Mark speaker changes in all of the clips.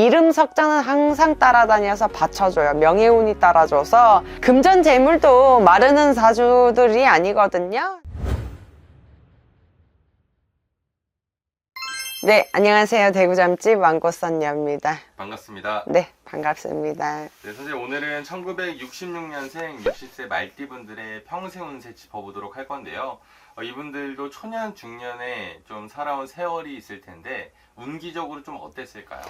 Speaker 1: 이름 석자는 항상 따라다녀서 받쳐줘요. 명예운이 따라줘서 금전 재물도 마르는 사주들이 아니거든요. 네, 안녕하세요. 대구잠집 왕꽃선녀입니다.
Speaker 2: 반갑습니다.
Speaker 1: 네, 반갑습니다.
Speaker 2: 네, 선생님 오늘은 1966년생 60세 말띠분들의 평생 운세 짚어보도록 할 건데요. 어, 이분들도 초년 중년에 좀 살아온 세월이 있을 텐데 운기적으로 좀 어땠을까요?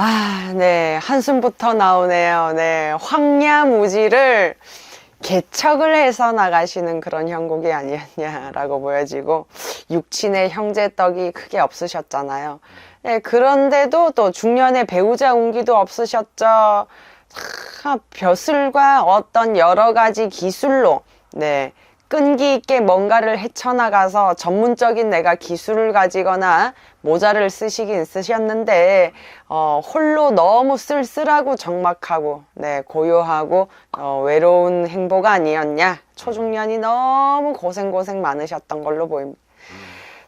Speaker 1: 아, 네. 한숨부터 나오네요. 네. 황야무지를 개척을 해서 나가시는 그런 형국이 아니었냐라고 보여지고, 육친의 형제 떡이 크게 없으셨잖아요. 네, 그런데도 또 중년에 배우자 운기도 없으셨죠. 아, 벼슬과 어떤 여러 가지 기술로, 네. 끈기 있게 뭔가를 헤쳐나가서 전문적인 내가 기술을 가지거나 모자를 쓰시긴 쓰셨는데 어, 홀로 너무 쓸쓸하고 적막하고 네, 고요하고 어, 외로운 행복 아니었냐 초중년이 너무 고생고생 많으셨던 걸로 보입니다.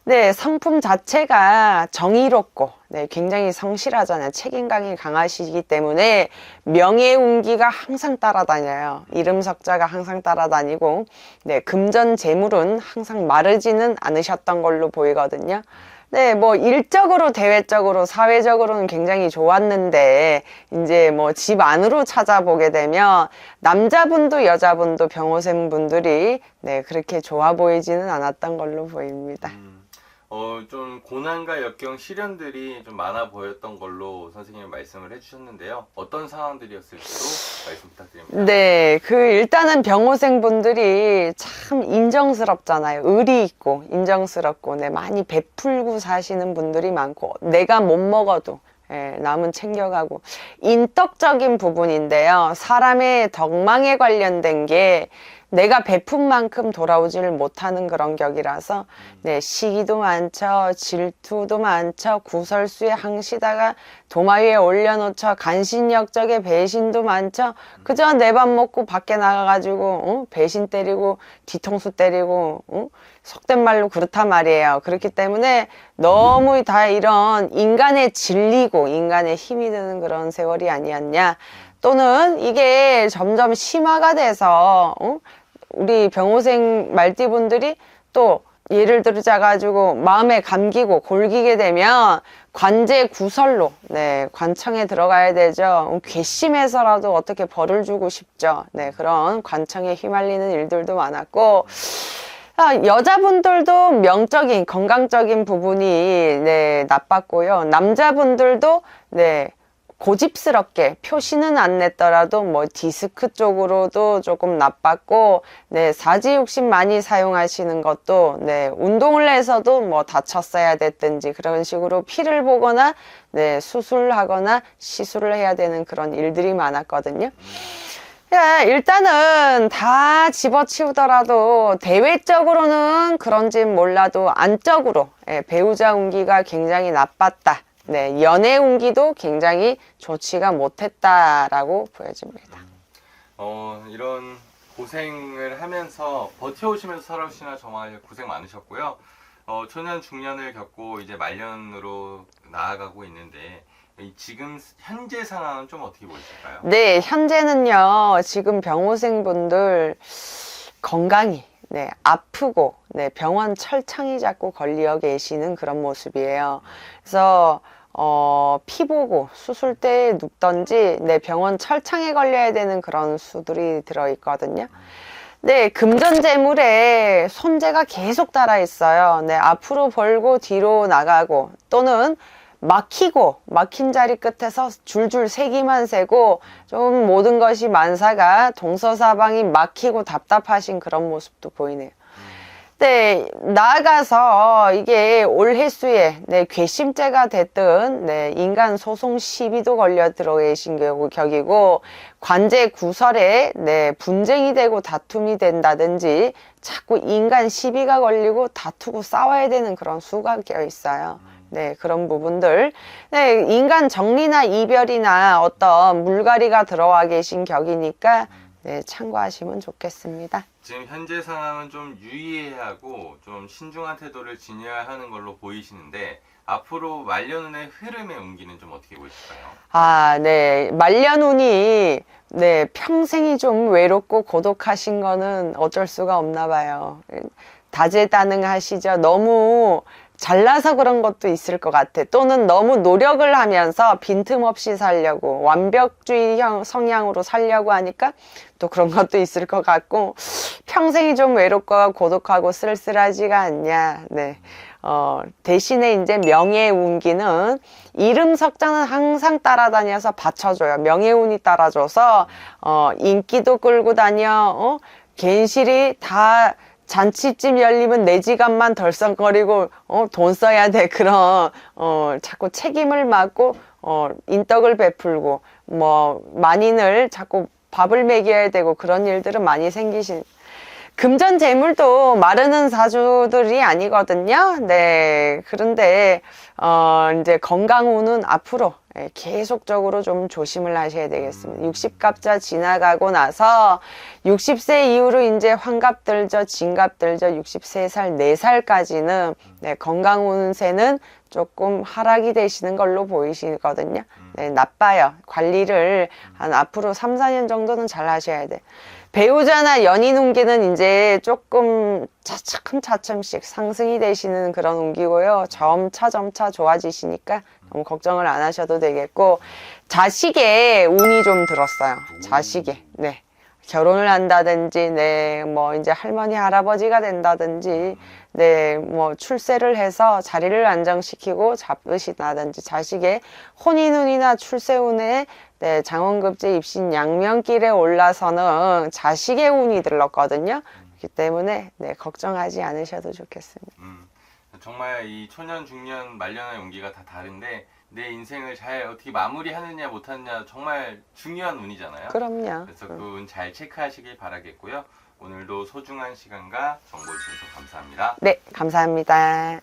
Speaker 1: 네, 성품 자체가 정의롭고, 네, 굉장히 성실하잖아요. 책임감이 강하시기 때문에 명예 운기가 항상 따라다녀요. 이름 석자가 항상 따라다니고, 네, 금전 재물은 항상 마르지는 않으셨던 걸로 보이거든요. 네, 뭐, 일적으로, 대외적으로, 사회적으로는 굉장히 좋았는데, 이제 뭐, 집 안으로 찾아보게 되면, 남자분도 여자분도 병호생 분들이, 네, 그렇게 좋아 보이지는 않았던 걸로 보입니다.
Speaker 2: 음, 어, 좀 고난과 역경 시련들이 좀 많아 보였던 걸로 선생님이 말씀을 해주셨는데요. 어떤 상황들이었을지도 말씀 부탁드립니다.
Speaker 1: 네, 그 일단은 병호생 분들이 참 인정스럽잖아요. 의리 있고 인정스럽고 네, 많이 베풀고 사시는 분들이 많고 내가 못 먹어도 예, 남은 챙겨가고 인덕적인 부분인데요. 사람의 덕망에 관련된 게 내가 베푼 만큼 돌아오지를 못하는 그런 격이라서 네 시기도 많죠 질투도 많죠 구설수에 항시다가 도마 위에 올려놓죠 간신역적의 배신도 많죠 그저 내 밥 먹고 밖에 나가가지고 어? 배신 때리고 뒤통수 때리고 어? 속된 말로 그렇단 말이에요 그렇기 때문에 너무 다 이런 인간의 진리고 인간의 힘이 드는 그런 세월이 아니었냐 또는 이게 점점 심화가 돼서 어? 우리 병호생 말띠분들이 또 예를 들자 가지고 마음에 감기고 골기게 되면 관제 구설로 네 관청에 들어가야 되죠. 괘씸해서라도 어떻게 벌을 주고 싶죠. 네 그런 관청에 휘말리는 일들도 많았고 아, 여자분들도 명적인 건강적인 부분이 네 나빴고요. 남자분들도 네 고집스럽게 표시는 안 냈더라도 뭐 디스크 쪽으로도 조금 나빴고 네 사지 욕심 많이 사용하시는 것도 네 운동을 해서도 뭐 다쳤어야 됐든지 그런 식으로 피를 보거나 네 수술하거나 시술을 해야 되는 그런 일들이 많았거든요. 야, 일단은 다 집어치우더라도 대외적으로는 그런지 몰라도 안적으로 예, 배우자 운기가 굉장히 나빴다. 네, 연애 운기도 굉장히 좋지가 못했다라고 보여집니다.
Speaker 2: 어, 이런 고생을 하면서 버텨오시면서 살아오시나 정말 고생 많으셨고요. 어, 초년 중년을 겪고 이제 말년으로 나아가고 있는데 이 지금 현재 상황은 좀 어떻게 보이실까요?
Speaker 1: 네, 현재는요, 지금 병호생분들 건강이, 네, 아프고, 네, 병원 철창이 자꾸 걸려 계시는 그런 모습이에요. 그래서, 어, 피 보고 수술대에 눕던지, 네, 병원 철창에 걸려야 되는 그런 수들이 들어있거든요. 네, 금전재물에 손재가 계속 달아 있어요. 네, 앞으로 벌고 뒤로 나가고 또는 막히고 막힌 자리 끝에서 줄줄 세기만 세고 좀 모든 것이 만사가 동서사방이 막히고 답답하신 그런 모습도 보이네요. 네, 나아가서 이게 올해수에 네, 괘씸죄가 됐든 네, 인간 소송 시비도 걸려 들어 계신 경우 격이고 관제 구설에 네, 분쟁이 되고 다툼이 된다든지 자꾸 인간 시비가 걸리고 다투고 싸워야 되는 그런 수가 껴 있어요. 네, 그런 부분들. 네, 인간 정리나 이별이나 어떤 물갈이가 들어와 계신 격이니까 네, 참고하시면 좋겠습니다.
Speaker 2: 지금 현재 상황은 좀 유의해야 하고 좀 신중한 태도를 지녀야 하는 걸로 보이시는데 앞으로 말년운의 흐름의 운기는 좀 어떻게 보실까요?
Speaker 1: 아, 네. 말년운이 네, 평생이 좀 외롭고 고독하신 거는 어쩔 수가 없나 봐요. 다재다능하시죠. 너무 잘나서 그런 것도 있을 것 같아. 또는 너무 노력을 하면서 빈틈없이 살려고 완벽주의형 성향으로 살려고 하니까 또 그런 것도 있을 것 같고 평생이 좀 외롭고 고독하고 쓸쓸하지가 않냐. 네. 어, 대신에 이제 명예운기는 이름 석자는 항상 따라다녀서 받쳐줘요. 명예운이 따라줘서 어, 인기도 끌고 다녀. 어? 괜시리 다 잔치집 열리면 내 지갑만 덜썩거리고 어, 돈 써야 돼 그런 어, 자꾸 책임을 맡고 어, 인덕을 베풀고 뭐 만인을 자꾸 밥을 먹여야 되고 그런 일들은 많이 생기신 금전 재물도 마르는 사주들이 아니거든요. 네. 그런데, 어, 이제 건강운은 앞으로 예, 계속적으로 좀 조심을 하셔야 되겠습니다. 60갑자 지나가고 나서 60세 이후로 이제 환갑 들죠, 진갑 들죠, 63살, 4살까지는 네, 건강 운세는 조금 하락이 되시는 걸로 보이시거든요. 네, 나빠요. 관리를 한 앞으로 3, 4년 정도는 잘 하셔야 돼. 배우자나 연인 운기는 이제 조금 차츰차츰씩 상승이 되시는 그런 운기고요. 점차 점차 좋아지시니까 너무 걱정을 안 하셔도 되겠고 자식의 운이 좀 들었어요. 자식의 네 결혼을 한다든지 네 뭐 이제 할머니 할아버지가 된다든지 네 뭐 출세를 해서 자리를 안정시키고 잡으시다든지 자식의 혼인운이나 출세운에 네, 장원급제 입신 양면길에 올라서는 자식의 운이 들렀거든요. 그렇기 때문에 네, 걱정하지 않으셔도 좋겠습니다.
Speaker 2: 음, 정말 이 초년, 중년, 말년의 운기가 다 다른데 내 인생을 잘 어떻게 마무리하느냐 못하느냐 정말 중요한 운이잖아요.
Speaker 1: 그럼요.
Speaker 2: 그래서 그 운 잘 체크하시길 바라겠고요. 오늘도 소중한 시간과 정보 주셔서 감사합니다.
Speaker 1: 네, 감사합니다.